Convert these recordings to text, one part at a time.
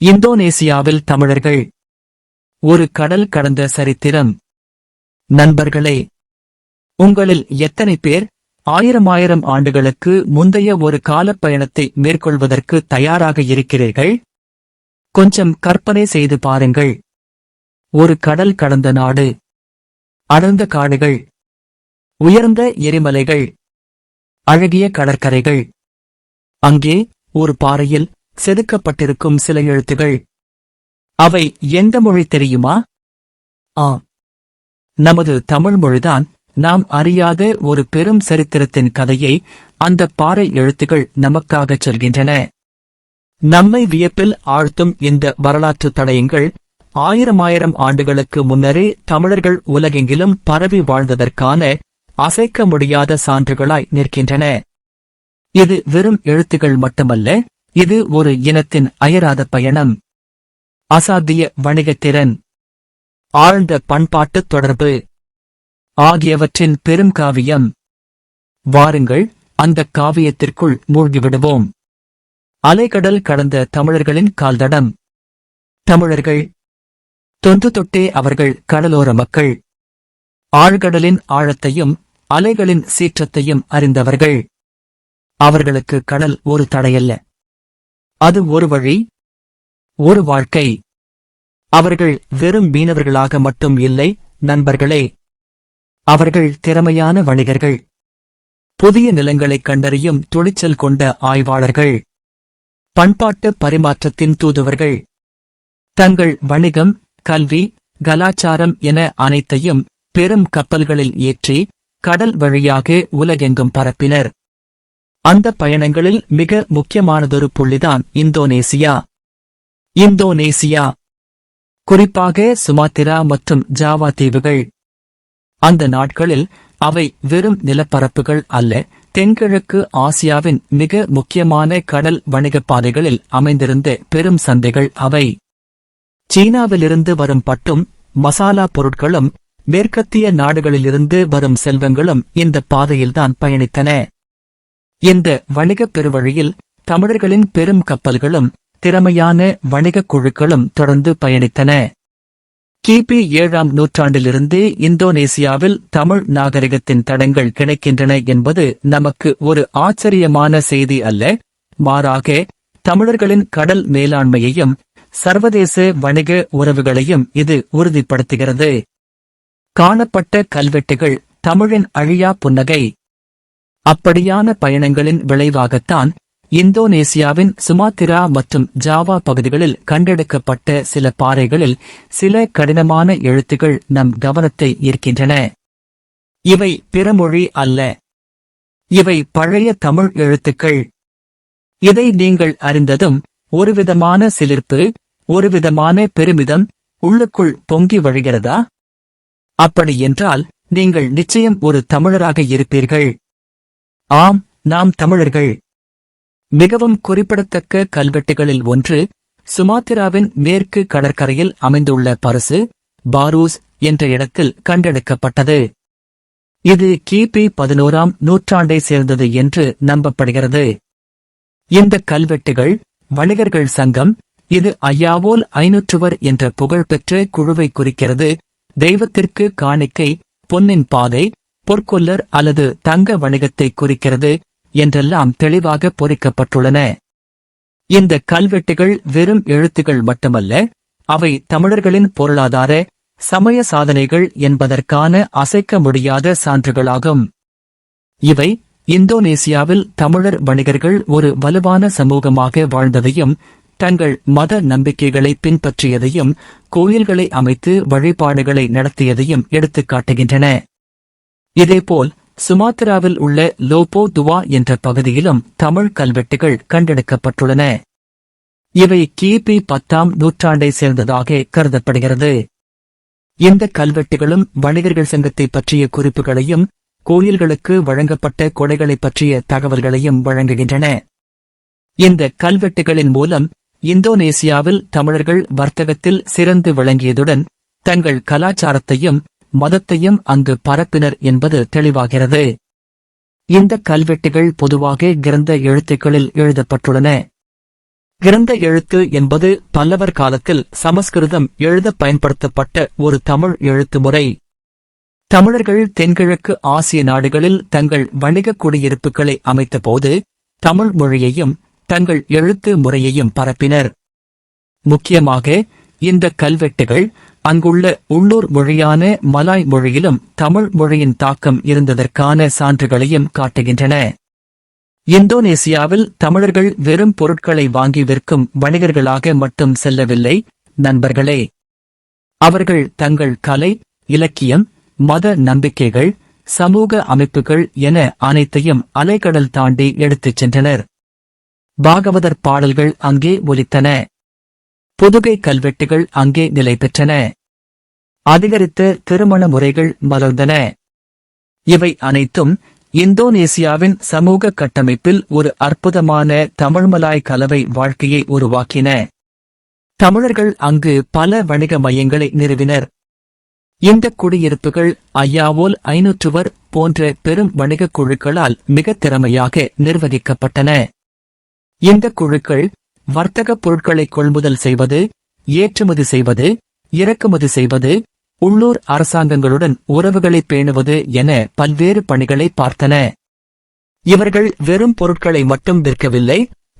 இந்தோனேசியாவில் தமிழர்கள். ஒரு கடல் கடந்த சரித்திரம். நண்பர்களே உங்களில் எத்தனை பேர் ஆயிரம் ஆயிரம் ஆண்டுகளுக்கு முந்தைய ஒரு காலப்பயணத்தை மேற்கொள்வதற்கு தயாராக இருக்கிறீர்கள்? கொஞ்சம் கற்பனை செய்து பாருங்கள். ஒரு கடல் கடந்த நாடு. அடர்ந்த காடுகள். உயர்ந்த எரிமலைகள். அழகிய கடற்கரைகள். அங்கே ஒரு பாறையில் செதுக்கப்பட்டிருக்கும் சில எழுத்துகள். அவை எந்த மொழி தெரியுமா? ஆ. நமது தமிழ் மொழிதான். நாம் அறியாத ஒரு பெரும் சரித்திரத்தின் கதையை அந்த பாறை எழுத்துகள் நமக்காகச் சொல்கின்றன. நம்மை வியப்பில் ஆழ்த்தும் இந்த வரலாற்று தடயங்கள் ஆயிரம் ஆயிரம் ஆண்டுகளுக்கு முன்னரே தமிழர்கள் உலகெங்கிலும் பரவி வாழ்ந்ததற்கான அசைக்க முடியாத சான்றுகளாய் நிற்கின்றன. இது வெறும் எழுத்துகள் மட்டுமல்ல இது ஒரு இனத்தின் அயராத பயணம். அசாத்திய வணிகத்திறன் ஆழ்ந்த பண்பாட்டு தொடர்பு. ஆகியவற்றின் பெரும் காவியம். வாருங்கள் அந்த காவியத்திற்குள் மூழ்கிவிடுவோம். அலைகடல் கடந்த தமிழர்களின் கால்தடம். தமிழர்கள். தொன்று தொட்டே அவர்கள் கடலோர மக்கள். ஆழ்கடலின் ஆழத்தையும் அலைகளின் சீற்றத்தையும் அறிந்தவர்கள். அவர்களுக்கு கடல் ஒரு தடையல்ல. அது ஒரு வழி ஒரு வாழ்க்கை. அவர்கள் வெறும் மீனவர்களாக மட்டும் இல்லை நண்பர்களே. அவர்கள் திறமையான வணிகர்கள். புதிய நிலங்களைக் கண்டறியும் துணிச்சல் கொண்ட ஆய்வாளர்கள். பண்பாட்டு பரிமாற்றத்தின் தூதுவர்கள். தங்கள் வணிகம் கல்வி கலாச்சாரம் என அனைத்தையும் பெரும் கப்பல்களில் ஏற்றி கடல் வழியாக உலகெங்கும் பரப்பினர். அந்த பயணங்களில் மிக முக்கியமானதொரு புள்ளிதான் இந்தோனேசியா. இந்தோனேசியா. குறிப்பாக சுமாத்திரா மற்றும் ஜாவா தீவுகள். அந்த நாட்களில் அவை வெறும் நிலப்பரப்புகள் அல்ல தென்கிழக்கு ஆசியாவின் மிக முக்கியமான கடல் வணிகப் பாதைகளில் அமைந்திருந்த பெரும் சந்தைகள் அவை. சீனாவிலிருந்து வரும் பட்டும் மசாலா பொருட்களும் மேற்கத்திய நாடுகளிலிருந்து வரும் செல்வங்களும் இந்த பாதையில்தான் பயணித்தன. இந்த வணிகப் பெருவழியில் தமிழர்களின் பெரும் கப்பல்களும் திறமையான வணிகக் குழுக்களும் தொடர்ந்து பயணித்தன. கிபி ஏழாம் நூற்றாண்டிலிருந்து இந்தோனேசியாவில் தமிழ் நாகரிகத்தின் தடங்கள் கிடைக்கின்றன என்பது நமக்கு ஒரு ஆச்சரியமான செய்தி அல்ல. மாறாக தமிழர்களின் கடல் மேலாண்மையையும் சர்வதேச வணிக உறவுகளையும் இது உறுதிப்படுத்துகிறது. காணப்பட்ட கல்வெட்டுகள் தமிழின் அழியா புன்னகை அப்படியான பயணங்களின் விளைவாகத்தான் இந்தோனேசியாவின் சுமாத்திரா மற்றும் ஜாவா பகுதிகளில் கண்டெடுக்கப்பட்ட சில பாறைகளில் சில கடினமான எழுத்துகள் நம் கவனத்தை ஈர்க்கின்றன. இவை பிறமொழி அல்ல. இவை பழைய தமிழ் எழுத்துக்கள். இதை நீங்கள் அறிந்ததும் ஒருவிதமான சிலிர்ப்பு ஒருவிதமான பெருமிதம் உள்ளுக்குள் பொங்கி வழிகிறதா? அப்படி என்றால் நீங்கள் நிச்சயம் ஒரு தமிழராக இருப்பீர்கள். ஆம் நாம் தமிழர்கள். மிகவும் குறிப்பிடத்தக்க கல்வெட்டுகளில் ஒன்று சுமாத்திராவின் மேற்கு கடற்கரையில் அமைந்துள்ள பரிசு பாரூஸ் என்ற இடத்தில் கண்டெடுக்கப்பட்டது. இது கிபி பதினோராம் நூற்றாண்டை சேர்ந்தது என்று நம்பப்படுகிறது. இந்த கல்வெட்டுகள் வணிகர்கள் சங்கம் இது ஐயாவோல் ஐநூற்றுவர் என்ற புகழ்பெற்ற குழுவை குறிக்கிறது. தெய்வத்திற்கு காணிக்கை பொன்னின் பாதை பொற்கொல்லர் அல்லது தங்க வணிகத்தை குறிக்கிறது என்றெல்லாம் தெளிவாக பொறிக்கப்பட்டுள்ளன. இந்த கல்வெட்டுகள் வெறும் எழுத்துகள் மட்டுமல்ல அவை தமிழர்களின் பொருளாதார சமய சாதனைகள் என்பதற்கான அசைக்க முடியாத சான்றுகளாகும். இவை இந்தோனேசியாவில் தமிழர் வணிகர்கள் ஒரு வலுவான சமூகமாக வாழ்ந்ததையும் தங்கள் மத நம்பிக்கைகளை பின்பற்றியதையும் கோயில்களை அமைத்து வழிபாடுகளை நடத்தியதையும் எடுத்துக்காட்டுகின்றன இதேபோல் சுமாத்திராவில் உள்ள லோபோ துவா என்ற பகுதியிலும் தமிழ் கல்வெட்டுகள் கண்டெடுக்கப்பட்டுள்ளன. இவை கிபி பத்தாம் நூற்றாண்டை சேர்ந்ததாக கருதப்படுகிறது. இந்த கல்வெட்டுகளும் வணிகர்கள் சங்கத்தை பற்றிய குறிப்புகளையும் கோயில்களுக்கு வழங்கப்பட்ட கொடைகளைப் பற்றிய தகவல்களையும் வழங்குகின்றன. இந்த கல்வெட்டுகளின் மூலம் இந்தோனேசியாவில் தமிழர்கள் வர்த்தகத்தில் சிறந்து விளங்கியதுடன் தங்கள் கலாச்சாரத்தையும் மதத்தையும் அங்கு பரப்பினர் என்பது தெளிவாகிறது. இந்த கல்வெட்டுகள் பொதுவாக கிரந்த எழுத்துக்களில் எழுதப்பட்டுள்ளன. கிரந்த எழுத்து என்பது பல்லவர் காலத்தில் சமஸ்கிருதம் எழுத பயன்படுத்தப்பட்ட ஒரு தமிழ் எழுத்து முறை தமிழர்கள் தென்கிழக்கு ஆசிய நாடுகளில் தங்கள் வணிக குடியிருப்புகளை அமைத்தபோது தமிழ் மொழியையும் தங்கள் எழுத்து முறையையும் பரப்பினர். முக்கியமாக இந்த கல்வெட்டுகள் அங்குள்ள உள்ளூர் மொழியான மலாய் மொழியிலும் தமிழ் மொழியின் தாக்கம் இருந்ததற்கான சான்றுகளையும் காட்டுகின்றன. இந்தோனேசியாவில் தமிழர்கள் வெறும் பொருட்களை வாங்கி விற்கும் வணிகர்களாக மட்டும் செல்லவில்லை நண்பர்களே. அவர்கள் தங்கள் கலை இலக்கியம் மத நம்பிக்கைகள் சமூக அமைப்புகள் என அனைத்தையும் அலைக்கடல் தாண்டி எடுத்துச் சென்றனர். பாகவதர் பாடல்கள் அங்கே ஒலித்தன. புதுகை கல்வெட்டுகள் அங்கே நிலை பெற்றன. அதிகரித்த திருமண முறைகள் மலர்ந்தன. இவை அனைத்தும் இந்தோனேசியாவின் சமூக கட்டமைப்பில் ஒரு அற்புதமான தமிழ்மலாய் கலவை வாழ்க்கையை உருவாக்கின. தமிழர்கள் அங்கு பல வணிக மையங்களை நிறுவினர். இந்த குடியிருப்புகள் ஐயாவோல் ஐநூற்றுவர் போன்ற பெரும் வணிகக் குழுக்களால் மிக திறமையாக நிர்வகிக்கப்பட்டன. இந்த குழுக்கள் வர்த்தக பொருட்களை கொள்முதல் செய்வது ஏற்றுமதி செய்வது இறக்குமதி செய்வது உள்ளூர் அரசாங்கங்களுடன் உறவுகளை பேணுவது என பல்வேறு பணிகளை பார்த்தன. இவர்கள் வெறும் பொருட்களை மட்டும் விற்கவில்லை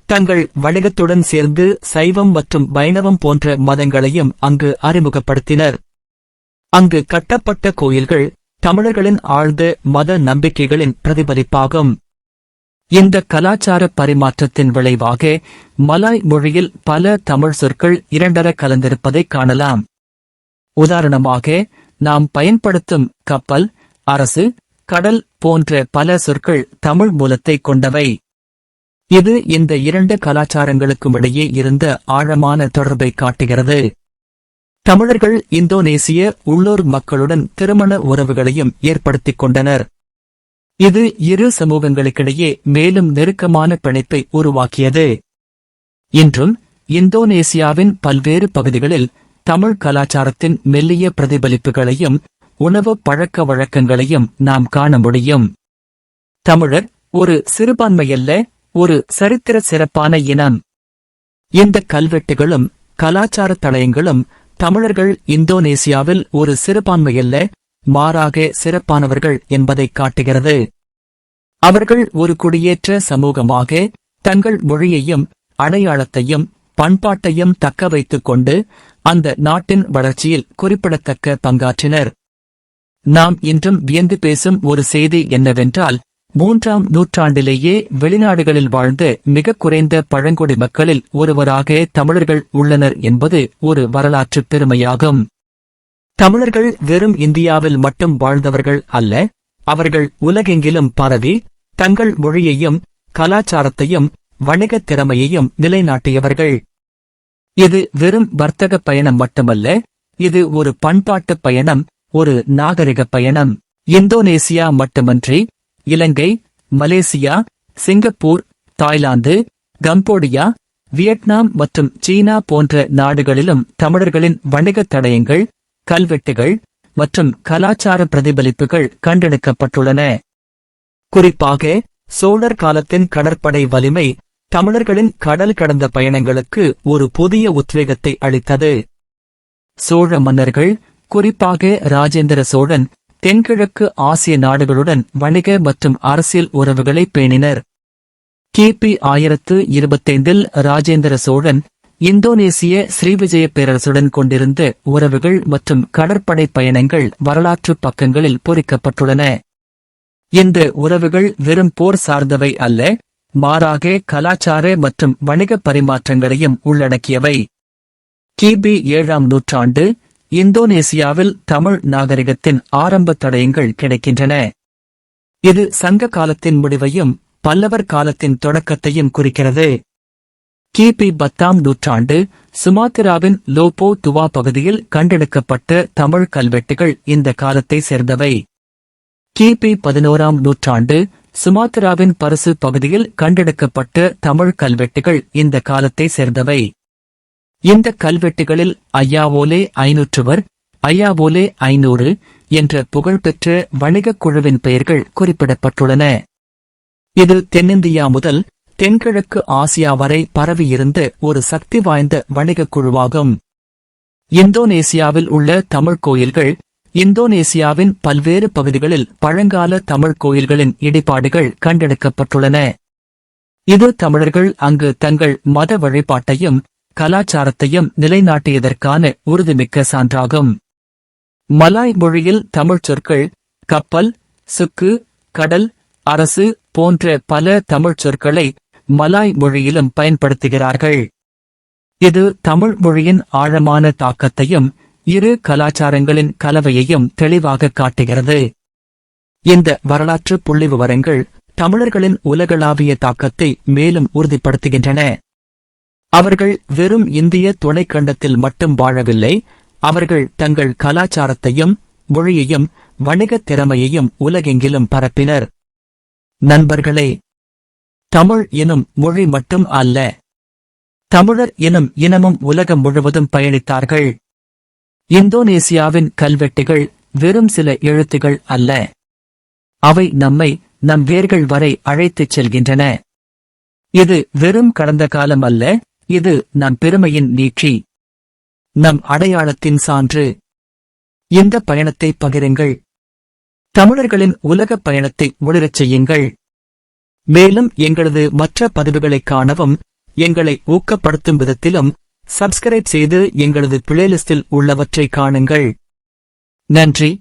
தங்கள் வணிகத்துடன் சேர்ந்து சைவம் மற்றும் வைணவம் போன்ற மதங்களையும் அங்கு அறிமுகப்படுத்தினர். அங்கு கட்டப்பட்ட கோயில்கள் தமிழர்களின் ஆழ்ந்த மத நம்பிக்கைகளின் பிரதிபலிப்பாகும். இந்த கலாச்சார பரிமாற்றத்தின் விளைவாக மலாய் மொழியில் பல தமிழ் சொற்கள் இரண்டர கலந்திருப்பதைக் காணலாம். உதாரணமாக நாம் பயன்படுத்தும் கப்பல் அரசு கடல் போன்ற பல சொற்கள் தமிழ் மூலத்தை கொண்டவை. இது இந்த இரண்டு கலாச்சாரங்களுக்கும் இடையே இருந்த ஆழமான தொடர்பை காட்டுகிறது. தமிழர்கள் இந்தோனேசிய உள்ளூர் மக்களுடன் திருமண உறவுகளையும் ஏற்படுத்திக் கொண்டனர். இது இரு சமூகங்களுக்கிடையே மேலும் நெருக்கமான பிணைப்பை உருவாக்கியது. இன்றும் இந்தோனேசியாவின் பல்வேறு பகுதிகளில் தமிழ் கலாச்சாரத்தின் மெல்லிய பிரதிபலிப்புகளையும் உணவு பழக்க வழக்கங்களையும் நாம் காண முடியும். தமிழர் ஒரு சிறுபான்மையல்ல ஒரு சரித்திர சிறப்பான இனம். இந்த கல்வெட்டுகளும் கலாச்சார தடயங்களும் தமிழர்கள் இந்தோனேசியாவில் ஒரு சிறுபான்மையல்ல மாறாக சிறப்பானவர்கள் என்பதைக் காட்டுகிறது. அவர்கள் ஒரு குடியேற்ற சமூகமாக தங்கள் மொழியையும் அடையாளத்தையும் பண்பாட்டையும் தக்க வைத்துக் கொண்டு அந்த நாட்டின் வளர்ச்சியில் குறிப்பிடத்தக்க பங்காற்றினர். நாம் இன்றும் வியந்து பேசும் ஒரு செய்தி என்னவென்றால் மூன்றாம் நூற்றாண்டிலேயே வெளிநாடுகளில் வாழ்ந்த மிக குறைந்த பழங்குடி மக்களில் ஒருவராக தமிழர்கள் உள்ளனர் என்பது ஒரு வரலாற்று பெருமையாகும். தமிழர்கள் வெறும் இந்தியாவில் மட்டும் வாழ்ந்தவர்கள் அல்ல அவர்கள் உலகெங்கிலும் பரவி தங்கள் மொழியையும் கலாச்சாரத்தையும் வணிகத் திறமையையும் நிலைநாட்டியவர்கள். இது வெறும் வர்த்தக பயணம் மட்டுமல்ல இது ஒரு பண்பாட்டு பயணம் ஒரு நாகரிக பயணம். இந்தோனேசியா மட்டுமன்றி Ilangai Malaysia Singapore Thailand Cambodia Vietnam மற்றும் சீனா போன்ற நாடுகளிலும் தமிழர்களின் வணிகத் தடயங்கள் கல்வெட்டுகள் மற்றும் கலாச்சார பிரதிபலிப்புகள் கண்டெடுக்கப்பட்டுள்ளன. குறிப்பாக சோழர் காலத்தின் கடற்படை வலிமை தமிழர்களின் கடல் கடந்த பயணங்களுக்கு ஒரு புதிய உத்வேகத்தை அளித்தது. சோழ மன்னர்கள் குறிப்பாக ராஜேந்திர சோழன் தென்கிழக்கு ஆசிய நாடுகளுடன் வணிக மற்றும் அரசியல் உறவுகளை பேணினர். கிபி ஆயிரத்து இருபத்தைந்தில் ராஜேந்திர சோழன் இந்தோனேசிய ஸ்ரீவிஜய பேரரசுடன் கொண்டிருந்த உறவுகள் மற்றும் கடற்படை பயணங்கள் வரலாற்று பக்கங்களில் பொறிக்கப்பட்டுள்ளன. இந்த உறவுகள் வெறும் போர் சார்ந்தவை அல்ல மாறாக கலாச்சார மற்றும் வணிக பரிமாற்றங்களையும் உள்ளடக்கியவை. கிபி ஏழாம் நூற்றாண்டு இந்தோனேசியாவில் தமிழ் நாகரிகத்தின் ஆரம்ப தடயங்கள் கிடைக்கின்றன. இது சங்க காலத்தின் முடிவையும் பல்லவர் காலத்தின் தொடக்கத்தையும் குறிக்கிறது. கிபி பத்தாம் நூற்றாண்டு சுமாத்திராவின் லோபோ துவா பகுதியில் கண்டெடுக்கப்பட்ட தமிழ் கல்வெட்டுகள் இந்த காலத்தை சேர்ந்தவை. கிபி பதினோராம் நூற்றாண்டு சுமாத்திராவின் பரிசு பகுதியில் கண்டெடுக்கப்பட்ட தமிழ் கல்வெட்டுகள் இந்த காலத்தை சேர்ந்தவை. இந்த கல்வெட்டுகளில் ஐயாவோலே ஐநூற்றுவர் ஐயாவோலே ஐநூறு என்ற புகழ்பெற்ற வணிகக் குழுவின் பெயர்கள் குறிப்பிடப்பட்டுள்ளன. இது தென்னிந்தியா முதல் தென்கிழக்கு ஆசியா வரை பரவியிருந்த ஒரு சக்தி வாய்ந்த வணிகக் குழுவாகும். இந்தோனேசியாவில் உள்ள தமிழ் கோயில்கள் இந்தோனேசியாவின் பல்வேறு பகுதிகளில் பழங்கால தமிழ் கோயில்களின் இடிபாடுகள் கண்டெடுக்கப்பட்டுள்ளன. இது தமிழர்கள் அங்கு தங்கள் மத வழிபாட்டையும் கலாச்சாரத்தையும் நிலைநாட்டியதற்கான உறுதிமிக்க சான்றாகும். மலாய் மொழியில் தமிழ்ச் சொற்கள் கப்பல் சுக்கு கடல் அரசு போன்ற பல தமிழ்ச் சொற்களை மலாய் மொழியிலும் பயன்படுத்துகிறார்கள். இது தமிழ் மொழியின் ஆழமான தாக்கத்தையும் இரு கலாச்சாரங்களின் கலவையையும் தெளிவாக காட்டுகிறது. இந்த வரலாற்று புள்ளிவிவரங்கள் தமிழர்களின் உலகளாவிய தாக்கத்தை மேலும் உறுதிப்படுத்துகின்றன. அவர்கள் வெறும் இந்திய துணைக்கண்டத்தில் மட்டும் வாழவில்லை அவர்கள் தங்கள் கலாச்சாரத்தையும் மொழியையும் வணிகத் திறமையையும் உலகெங்கிலும் பரப்பினர். நண்பர்களே தமிழ் எனும் மொழி மட்டும் அல்ல. தமிழர் எனும் இனமும் உலகம் முழுவதும் பயணித்தார்கள். இந்தோனேசியாவின் கல்வெட்டுகள் வெறும் சில எழுத்துகள் அல்ல. அவை நம்மை நம் வேர்கள் வரை அழைத்துச் செல்கின்றன. இது வெறும் கடந்த காலம் அல்ல இது நம் பெருமையின் நீட்சி. நம் அடையாளத்தின் சான்று. இந்த பயணத்தை பகிருங்கள். தமிழர்களின் உலகப் பயணத்தை ஒளிரச் செய்யுங்கள். மேலும் எங்களது மற்ற பதிவுகளைக் காணவும் எங்களை ஊக்கப்படுத்தும் விதத்திலும் சப்ஸ்கிரைப் செய்து எங்களது பிளேலிஸ்டில் உள்ளவற்றை காணுங்கள். நன்றி.